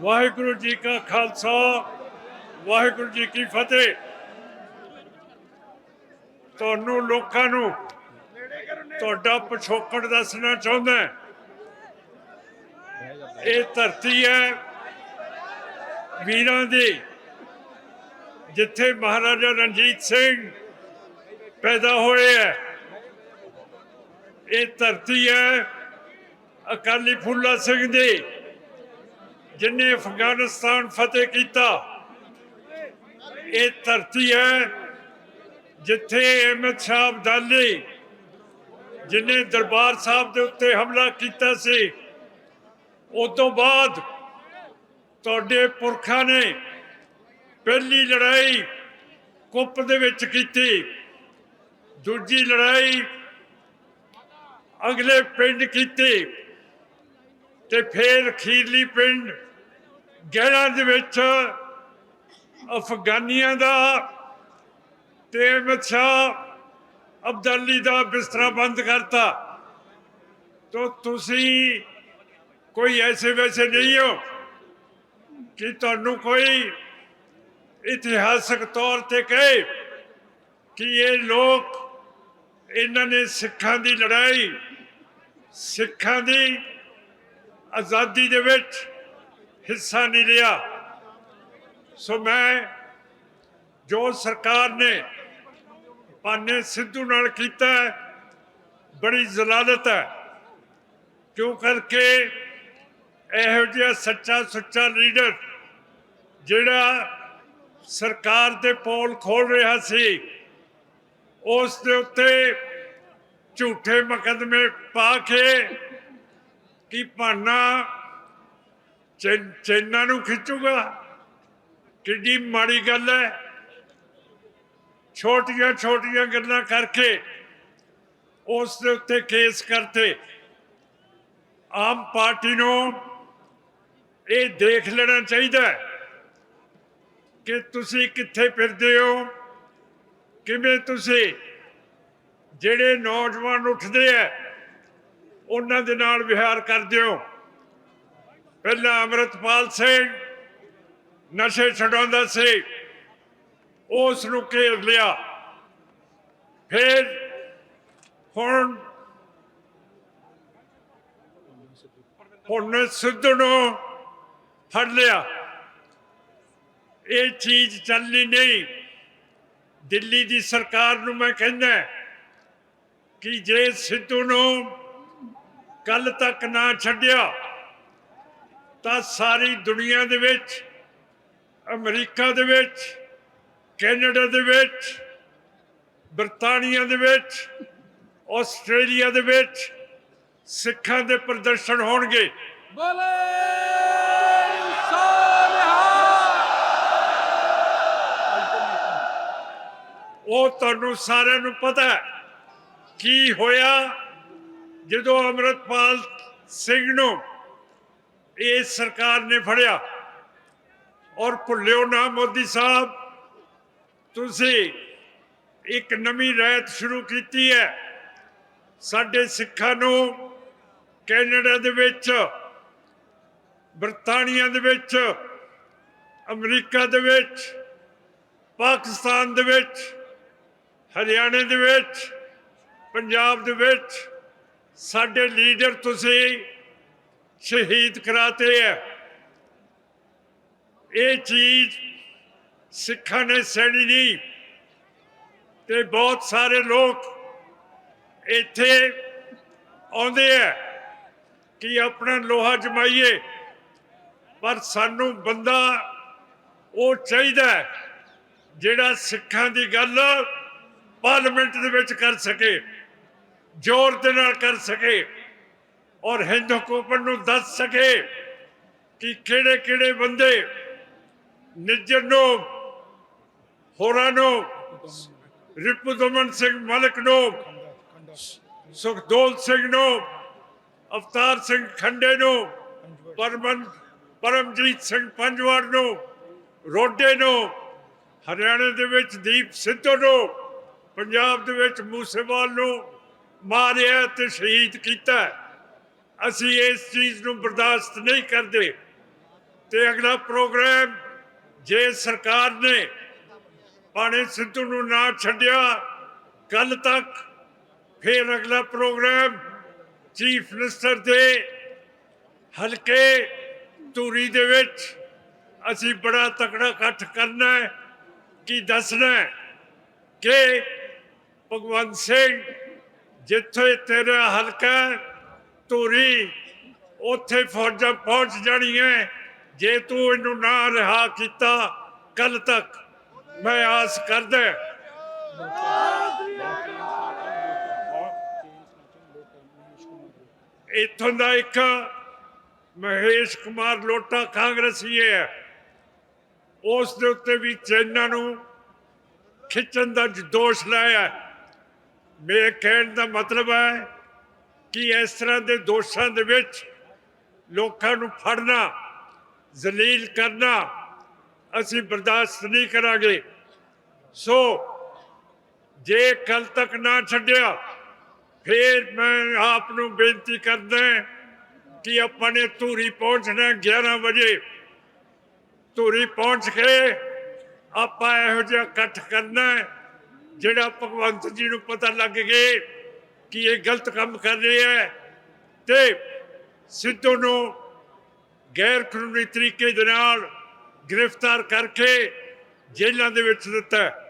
ਵਾਹਿਗੁਰੂ ਜੀ ਕਾ ਖਾਲਸਾ, ਵਾਹਿਗੁਰੂ ਜੀ ਕੀ ਫਤਿਹ। ਤੁਹਾਨੂੰ ਲੋਕਾਂ ਨੂੰ ਤੁਹਾਡਾ ਪਿਛੋਕੜ ਦੱਸਣਾ ਚਾਹੁੰਦਾ ਇਹ ਧਰਤੀ ਹੈ ਵੀਰਾਂ ਦੀ, ਜਿੱਥੇ ਮਹਾਰਾਜਾ ਰਣਜੀਤ ਸਿੰਘ ਪੈਦਾ ਹੋਏ ਹੈ। ਇਹ ਧਰਤੀ ਹੈ ਅਕਾਲੀ ਫੂਲਾ ਸਿੰਘ ਦੀ। ਜਿਨੇ ਅਫਗਾਨਿਸਤਾਨ ਫਤਿਹ ਕੀਤਾ, ਇਹ ਧਰਤੀ ਹੈ ਜਿੱਥੇ ਅਹਿਮਦ ਸ਼ਾਹ ਅਬਦਾਲੀ ਜਿਨੇ ਦਰਬਾਰ ਸਾਹਿਬ ਦੇ ਉੱਤੇ ਹਮਲਾ ਕੀਤਾ ਸੀ ਉਸ ਤੋਂ ਬਾਅਦ ਤੁਹਾਡੇ ਪੁਰਖਾਂ ਨੇ ਪਹਿਲੀ ਲੜਾਈ ਕੁੱਪ ਦੇ ਵਿੱਚ ਕੀਤੀ, ਦੂਜੀ ਲੜਾਈ ਅਗਲੇ ਪਿੰਡ ਕੀਤੀ ਤੇ ਫਿਰ ਅਖੀਰਲੀ ਪਿੰਡ ਗਹਿਰਾਂ ਦੇ ਵਿੱਚ ਅਫਗਾਨੀਆਂ ਦਾ ਤੇ ਅਹਿਮਦ ਸ਼ਾਹ ਅਬਦਾਲੀ ਦਾ ਬਿਸਤਰਾ ਬੰਦ ਕਰਤਾ। ਤੋ ਤੁਸੀਂ ਕੋਈ ਐਸੇ ਵੈਸੇ ਨਹੀਂ ਹੋ ਕਿ ਤੁਹਾਨੂੰ ਕੋਈ ਇਤਿਹਾਸਕ ਤੌਰ ਤੇ ਕਹੇ ਕਿ ਇਹ ਲੋਕ ਇਹਨਾਂ ਨੇ ਸਿੱਖਾਂ ਦੀ ਲੜਾਈ, ਸਿੱਖਾਂ ਦੀ ਆਜ਼ਾਦੀ ਦੇ ਵਿੱਚ ਹਿੱਸਾ ਨਹੀਂ ਲਿਆ। ਸੋ ਮੈਂ ਜੋ ਸਰਕਾਰ ਨੇ ਪਾਨੇ ਸਿੱਧੂ ਨਾਲ ਕੀਤਾ ਬੜੀ ਜ਼ਲਾਲਤ ਹੈ। ਕਿਉਂ ਕਰਕੇ ਇਹੋ ਜਿਹਾ ਸੱਚਾ ਸੁੱਚਾ ਲੀਡਰ ਜਿਹੜਾ ਸਰਕਾਰ ਦੇ ਪੋਲ ਖੋਲ ਰਿਹਾ ਸੀ, ਉਸ ਦੇ ਉੱਤੇ ਝੂਠੇ ਮੁਕੱਦਮੇ ਪਾ ਕੇ ਕਿ ਭਾਨਾ ਚੈਨਾ ਨੂੰ ਖਿੱਚੂਗਾ। ਕਿੱਡੀ ਮਾੜੀ ਗੱਲ ਹੈ ਛੋਟੀਆਂ ਛੋਟੀਆਂ ਗੱਲਾਂ ਕਰਕੇ ਉਸ ਦੇ ਉੱਤੇ ਕੇਸ ਕਰਤੇ। ਆਮ ਪਾਰਟੀ ਨੂੰ ਇਹ ਦੇਖ ਲੈਣਾ ਚਾਹੀਦਾ ਕਿ ਤੁਸੀਂ ਕਿੱਥੇ ਫਿਰਦੇ ਹੋ, ਕਿਵੇਂ ਤੁਸੀਂ ਜਿਹੜੇ ਨੌਜਵਾਨ ਉੱਠਦੇ ਆ ਉਹਨਾਂ ਦੇ ਨਾਲ ਵਿਹਾਰ ਕਰਦੇ ਹੋ। ਪਹਿਲਾਂ ਅਮਰਤਪਾਲ ਸਿੰਘ ਨਸ਼ੇ ਛਡਾਉਂਦਾ ਸੀ, ਉਸ ਨੂੰ ਘੇਰ ਲਿਆ। ਫਿਰ ਹੁਣ ਹੁਣ ਸਿੱਧੂ ਨੂੰ ਫੜ ਲਿਆ। ਇਹ ਚੀਜ਼ ਚੱਲਣੀ ਨਹੀਂ। ਦਿੱਲੀ ਦੀ ਸਰਕਾਰ ਨੂੰ ਮੈਂ ਕਹਿੰਦਾ ਕਿ ਜੇ ਸਿੱਧੂ ਨੂੰ ਕੱਲ ਤੱਕ ਨਾ ਛੱਡਿਆ ਤਾਂ ਸਾਰੀ ਦੁਨੀਆ ਦੇ ਵਿੱਚ ਅਮਰੀਕਾ ਦੇ ਵਿੱਚ ਕੈਨੇਡਾ ਦੇ ਵਿੱਚ ਬਰਤਾਨੀਆ ਦੇ ਵਿੱਚ ਆਸਟ੍ਰੇਲੀਆ ਦੇ ਵਿੱਚ ਸਿੱਖਾਂ ਦੇ ਪ੍ਰਦਰਸ਼ਨ ਹੋਣਗੇ। ਬੋਲੇ ਉਹ ਤੁਹਾਨੂੰ ਸਾਰਿਆਂ ਨੂੰ ਪਤਾ ਕੀ ਹੋਇਆ ਜਦੋਂ ਅਮਰਤਪਾਲ ਸਿੰਘ ਨੂੰ ਇਹ ਸਰਕਾਰ ਨੇ ਫੜਿਆ। ਔਰ ਭੁੱਲਿਓ ਨਾ ਮੋਦੀ ਸਾਹਿਬ, ਤੁਸੀਂ ਇੱਕ ਨਵੀਂ ਰਾਇਤ ਸ਼ੁਰੂ ਕੀਤੀ ਹੈ। ਸਾਡੇ ਸਿੱਖਾਂ ਨੂੰ ਕੈਨੇਡਾ ਦੇ ਵਿੱਚ, ਬਰਤਾਨੀਆ ਦੇ ਵਿੱਚ, ਅਮਰੀਕਾ ਦੇ ਵਿੱਚ, ਪਾਕਿਸਤਾਨ ਦੇ ਵਿੱਚ, ਹਰਿਆਣੇ ਦੇ ਵਿੱਚ, ਪੰਜਾਬ ਦੇ ਵਿੱਚ, ਸਾਡੇ ਲੀਡਰ ਤੁਸੀਂ ਸ਼ਹੀਦ ਕਰਾਤੇ ਹੈ ਇਹ ਚੀਜ਼ ਸਿੱਖਾਂ ਨੇ ਸਹਿਣੀ ਨਹੀਂ ਤੇ ਬਹੁਤ ਸਾਰੇ ਲੋਕ ਇੱਥੇ ਆਉਂਦੇ ਆ ਕਿ ਆਪਣਾ ਲੋਹਾ ਜਮਾਈਏ, ਪਰ ਸਾਨੂੰ ਬੰਦਾ ਉਹ ਚਾਹੀਦਾ ਜਿਹੜਾ ਸਿੱਖਾਂ ਦੀ ਗੱਲ ਪਾਰਲੀਮੈਂਟ ਦੇ ਵਿੱਚ ਕਰ ਸਕੇ, ਜ਼ੋਰ ਦੇ ਨਾਲ ਕਰ ਸਕੇ। ਔਰ ਹਿੰਦ ਹਕੂਮਤ ਨੂੰ ਦੱਸ ਸਕੇ ਕਿ ਕਿਹੜੇ ਕਿਹੜੇ ਬੰਦੇ ਨਿੱਜਰ ਨੂੰ, ਹੋਰਾਂ ਨੂੰ, ਰਿਪੁਦਮਨ ਸਿੰਘ ਮਲਕ ਨੂੰ, ਸੁਖਦੋਲ ਸਿੰਘ ਨੂੰ, ਅਵਤਾਰ ਸਿੰਘ ਖੰਡੇ ਨੂੰ, ਪਰਮਨ, ਪਰਮਜੀਤ ਸਿੰਘ ਪੰਜਵਾੜ ਨੂੰ, ਰੋਡੇ ਨੂੰ, ਹਰਿਆਣੇ ਦੇ ਵਿੱਚ ਦੀਪ ਸਿੱਧੂ ਨੂੰ, ਪੰਜਾਬ ਦੇ ਵਿੱਚ ਮੂਸੇਵਾਲ ਨੂੰ ਮਾਰਿਆ ਤੇ ਸ਼ਹੀਦ ਕੀਤਾ। ਅਸੀਂ ਇਸ ਚੀਜ਼ ਨੂੰ ਬਰਦਾਸ਼ਤ ਨਹੀਂ ਕਰਦੇ। ਤੇ ਅਗਲਾ ਪ੍ਰੋਗਰਾਮ ਜੇ ਸਰਕਾਰ ਨੇ ਪਾਣੀ ਸਿੱਧੂ ਨੂੰ ਨਾ ਛੱਡਿਆ ਕੱਲ ਤੱਕ ਫਿਰ ਅਗਲਾ ਪ੍ਰੋਗਰਾਮ ਚੀਫ ਮਿਨਿਸਟਰ ਦੇ ਹਲਕੇ ਧੂਰੀ ਦੇ ਵਿੱਚ ਅਸੀਂ ਬੜਾ ਤਕੜਾ ਇਕੱਠ ਕਰਨਾ ਹੈ ਕੀ ਦੱਸਣਾ ਕਿ ਭਗਵੰਤ ਸਿੰਘ ਜਿੱਥੇ ਤੇਰਾ ਹਲਕਾ ਧੂਰੀ ਉੱਥੇ ਫੌਜਾਂ ਪਹੁੰਚ ਜਾਣੀਆਂ ਜੇ ਤੂੰ ਇਹਨੂੰ ਨਾ ਰਿਹਾ ਕੀਤਾ ਕੱਲ ਤੱਕ ਮੈਂ ਆਸ ਕਰਦਾ ਇੱਥੋਂ ਦਾ ਇੱਕ ਮਹੇਸ਼ ਕੁਮਾਰ ਲੋਟਾ ਕਾਂਗਰਸੀ ਹੈ। ਉਸ ਦੇ ਉੱਤੇ ਵੀ ਚੈਨਾਂ ਨੂੰ ਖਿੱਚਣ ਦਾ ਦੋਸ਼ ਲਾਇਆ ਮੇਰੇ ਕਹਿਣ ਦਾ ਮਤਲਬ ਹੈ ਕਿ ਇਸ ਤਰ੍ਹਾਂ ਦੇ ਦੋਸ਼ਾਂ ਦੇ ਵਿੱਚ ਲੋਕਾਂ ਨੂੰ ਫੜਨਾ, ਜ਼ਲੀਲ ਕਰਨਾ ਅਸੀਂ ਬਰਦਾਸ਼ਤ ਨਹੀਂ ਕਰਾਂਗੇ। ਸੋ ਜੇ ਕੱਲ ਤੱਕ ਨਾ ਛੱਡਿਆ, ਫਿਰ ਮੈਂ ਆਪ ਨੂੰ ਬੇਨਤੀ ਕਰਦਾ ਕਿ ਆਪਾਂ ਨੇ ਧੂਰੀ ਪਹੁੰਚਣਾ 11 ਵਜੇ। ਧੂਰੀ ਪਹੁੰਚ ਕੇ ਆਪਾਂ ਇਹੋ ਜਿਹਾ ਇਕੱਠ ਕਰਨਾ ਜਿਹੜਾ ਭਗਵੰਤ ਜੀ ਨੂੰ ਪਤਾ ਲੱਗ ਗਏ। ਕਿ ਇਹ ਗਲਤ ਕੰਮ ਕਰ ਰਿਹਾ ਹੈ ਤੇ ਸਿੱਧੂ ਨੂੰ ਗੈਰ ਕਾਨੂੰਨੀ ਤਰੀਕੇ ਦੇ ਨਾਲ ਗ੍ਰਿਫਤਾਰ ਕਰਕੇ ਜੇਲ੍ਹਾਂ ਦੇ ਵਿੱਚ ਦਿੱਤਾ